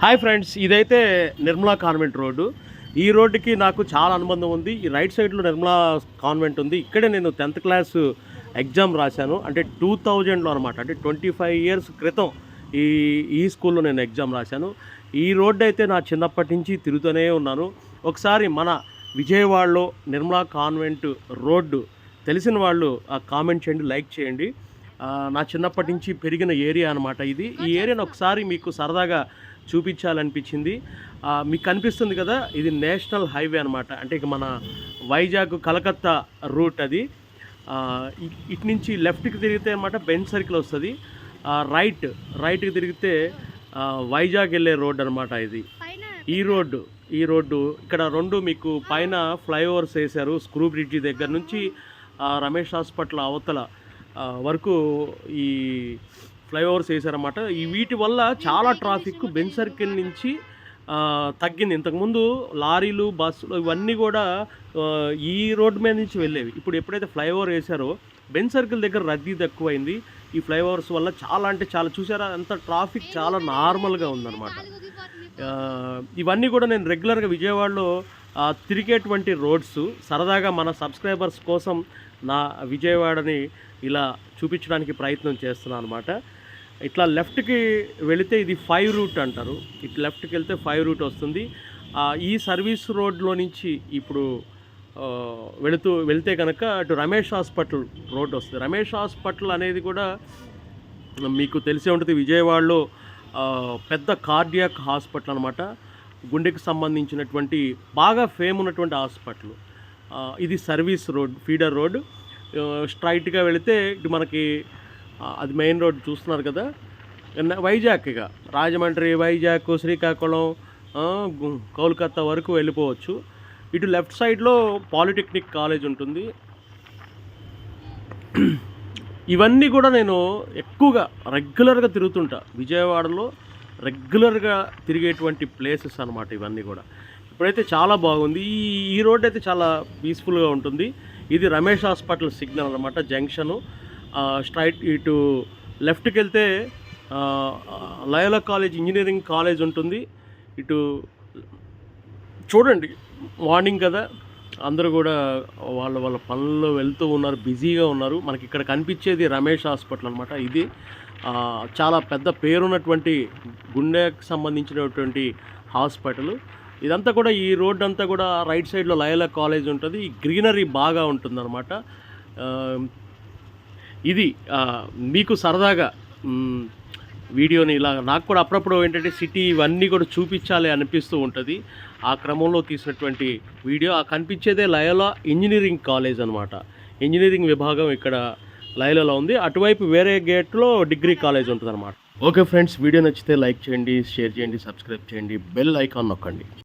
Hi friends ఇదైతే Nirmala convent road. ఈ రోడ్డుకి నాకు చాలా అనుబంధం ఉంది. ఈ రైట్ సైడ్లో నిర్మలా కాన్వెంట్ ఉంది. ఇక్కడే నేను టెన్త్ క్లాస్ ఎగ్జామ్ రాశాను. అంటే టూ థౌజండ్లో అనమాట అంటే ట్వంటీ ఫైవ్ ఇయర్స్ క్రితం ఈ ఈ స్కూల్లో నేను ఎగ్జామ్ రాశాను. ఈ రోడ్డు అయితే నా చిన్నప్పటి నుంచి తిరుగుతూనే ఉన్నాను. ఒకసారి మన విజయవాడలో నిర్మలా కాన్వెంట్ రోడ్డు తెలిసిన వాళ్ళు ఆ కామెంట్ చేయండి లైక్ చేయండి. నా చిన్నప్పటి నుంచి పెరిగిన ఏరియా అనమాట ఇది. ఈ ఏరియాను ఒకసారి మీకు సరదాగా చూపించాలనిపించింది. మీకు కనిపిస్తుంది కదా ఇది నేషనల్ హైవే అనమాట అంటే ఇక మన వైజాగ్ కలకత్తా రూట్ అది. ఇటు నుంచి లెఫ్ట్కి తిరిగితే అనమాట బెంచ్ సర్కిల్ వస్తుంది. రైట్ రైట్కి తిరిగితే వైజాగ్ వెళ్ళే రోడ్ అనమాట ఇది. ఈ రోడ్డు ఈ రోడ్డు ఇక్కడ రెండు మీకు పైన ఫ్లైఓవర్స్ వేశారు స్క్రూ బ్రిడ్జి దగ్గర నుంచి రమేష్ హాస్పిటల్ అవతల వరకు ఈ ఫ్లైఓవర్స్ వేశారన్నమాట. ఈ వీటి వల్ల చాలా ట్రాఫిక్ బెన్ సర్కిల్ నుంచి తగ్గింది. ఇంతకుముందు లారీలు బస్సులు ఇవన్నీ కూడా ఈ రోడ్డు మీద నుంచి వెళ్ళేవి. ఇప్పుడు ఎప్పుడైతే ఫ్లైఓవర్ వేశారో బెన్ సర్కిల్ దగ్గర రద్దీ తక్కువైంది. ఈ ఫ్లైఓవర్స్ వల్ల చాలా అంటే చాలా చూసారా? అంత ట్రాఫిక్ చాలా నార్మల్గా ఉందన్నమాట. ఇవన్నీ కూడా నేను రెగ్యులర్గా విజయవాడలో తిరిగేటువంటి రోడ్స్ సరదాగా మన సబ్స్క్రైబర్స్ కోసం నా విజయవాడని ఇలా చూపించడానికి ప్రయత్నం చేస్తున్నాను అనమాట ఇట్లా లెఫ్ట్కి వెళితే ఇది ఫైవ్ రూట్ అంటారు. ఇటు లెఫ్ట్కి వెళ్తే ఫైవ్ రూట్ వస్తుంది. ఈ సర్వీస్ రోడ్లో నుంచి ఇప్పుడు వెళుతూ వెళ్తే కనుక అటు రమేష్ హాస్పిటల్ రోడ్ వస్తుంది. రమేష్ హాస్పిటల్ అనేది కూడా మీకు తెలిసే ఉంటుంది. విజయవాడలో పెద్ద కార్డియాక్ హాస్పిటల్ అనమాట గుండెకి సంబంధించినటువంటి బాగా ఫేమ్ ఉన్నటువంటి హాస్పిటల్. ఇది సర్వీస్ రోడ్ ఫీడర్ రోడ్. స్ట్రైట్గా వెళితే ఇటు మనకి అది మెయిన్ రోడ్ చూస్తున్నారు కదా. వైజాగ్గా వైజాగ్ ఇక రాజమండ్రి వైజాగ్ శ్రీకాకుళం కోల్కత్తా కోల్కతా వరకు వెళ్ళిపోవచ్చు. ఇటు లెఫ్ట్ సైడ్లో పాలిటెక్నిక్ కాలేజ్ ఉంటుంది. ఇవన్నీ కూడా నేను ఎక్కువగా రెగ్యులర్గా తిరుగుతుంటా. విజయవాడలో రెగ్యులర్గా తిరిగేటువంటి ప్లేసెస్ అనమాట ఇవన్నీ కూడా. ఇప్పుడైతే చాలా బాగుంది. ఈ ఈ రోడ్ అయితే చాలా పీస్ఫుల్గా ఉంటుంది. ఇది రమేష్ హాస్పిటల్ సిగ్నల్ అనమాట జంక్షను. స్ట్రైట్ ఇటు లెఫ్ట్కి వెళ్తే ఆ, లయోలా కాలేజ్ ఇంజనీరింగ్ కాలేజ్ ఉంటుంది. ఇటు చూడండి మార్నింగ్ కదా. అందరూ కూడా వాళ్ళ వాళ్ళ పనుల్లో వెళ్తూ ఉన్నారు బిజీగా ఉన్నారు. మనకి ఇక్కడ కనిపించేది రమేష్ హాస్పిటల్ అనమాట ఇది చాలా పెద్ద పేరున్నటువంటి గుండెకు సంబంధించినటువంటి హాస్పిటల్. ఇదంతా కూడా ఈ రోడ్ అంతా కూడా రైట్ సైడ్లో లయలా కాలేజ్ ఉంటుంది. గ్రీనరీ బాగా ఉంటుందన్నమాట. ఇది మీకు సరదాగా వీడియోని ఇలా నాకు కూడా అప్పుడప్పుడు ఏంటంటే సిటీ ఇవన్నీ కూడా చూపించాలి అనిపిస్తూ ఉంటుంది. ఆ క్రమంలో తీసినటువంటి వీడియో ఆ కనిపించేదే లయలా ఇంజనీరింగ్ కాలేజ్ అనమాట ఇంజనీరింగ్ విభాగం ఇక్కడ లయలలో ఉంది. అటువైపు వేరే గేట్లో డిగ్రీ కాలేజ్ ఉంటుంది అనమాట ఓకే ఫ్రెండ్స్ వీడియో నచ్చితే లైక్ చేయండి షేర్ చేయండి సబ్స్క్రైబ్ చేయండి బెల్ ఐకాన్ నొక్కండి.